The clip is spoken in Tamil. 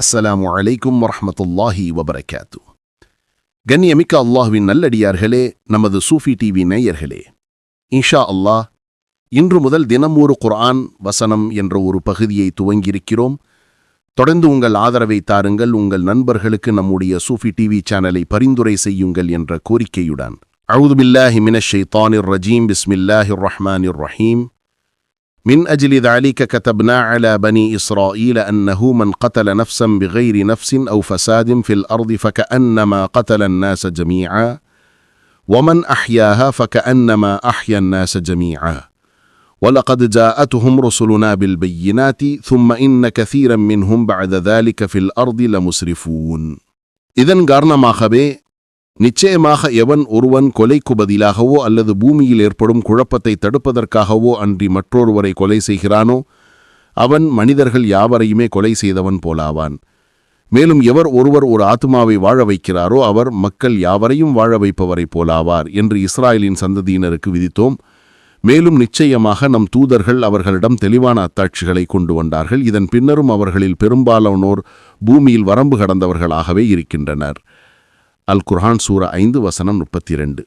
அஸ்ஸலாமு அலைக்கும் வரமத்துல்லாஹி வபரகாத்து கண்ணியமிக்க அல்லாஹ்வின் நல்லடியார்களே நமது சூஃபி டிவி நேயர்களே இன்ஷா அல்லாஹ் இன்று முதல் தினம் ஒரு குர்ஆன் வசனம் என்ற ஒரு பகுதியை துவங்கியிருக்கிறோம். தொடர்ந்து உங்கள் ஆதரவை தாருங்கள் உங்கள் நண்பர்களுக்கு நம்முடைய சூஃபி டிவி சேனலை பரிந்துரை செய்யுங்கள் என்ற கோரிக்கையுடன். அவுது பில்லாஹி மினஷ் ஷைத்தானிர் ரஜீம் பிஸ்மில்லாஹிர் ரஹ்மானிர் ரஹீம். من أجل ذلك كتبنا على بني إسرائيل أنه من قتل نفسا بغير نفس أو فساد في الأرض فكأنما قتل الناس جميعا ومن أحياها فكأنما أحيا الناس جميعا. ولقد جاءتهم رسلنا بالبينات ثم إن كثيرا منهم بعد ذلك في الأرض لمسرفون. إذن قارنا ما خبي நிச்சயமாக எவன் ஒருவன் கொலைக்கு பதிலாகவோ அல்லது பூமியில் ஏற்படும் குழப்பத்தை தடுப்பதற்காகவோ அன்றி மற்றொருவரை கொலை செய்கிறானோ அவன் மனிதர்கள் யாவரையுமே கொலை செய்தவன் போலாவான். மேலும் எவர் ஒருவர் ஒரு ஆத்மாவை வாழ வைக்கிறாரோ அவர் மக்கள் யாவரையும் வாழ வைப்பவரைப் போலாவார் என்று இஸ்ராயலின் சந்ததியினருக்கு விதித்தோம். மேலும் நிச்சயமாக நம் தூதர்கள் அவர்களிடம் தெளிவான அத்தாட்சிகளை கொண்டு வந்தார்கள். இதன் பின்னரும் அவர்களில் பெரும்பாலானோர் பூமியில் வரம்பு கடந்தவர்களாகவே இருக்கின்றனர். அல் குர்ஹான் சூரா ஐந்து வசனம் முப்பத்தி ரெண்டு.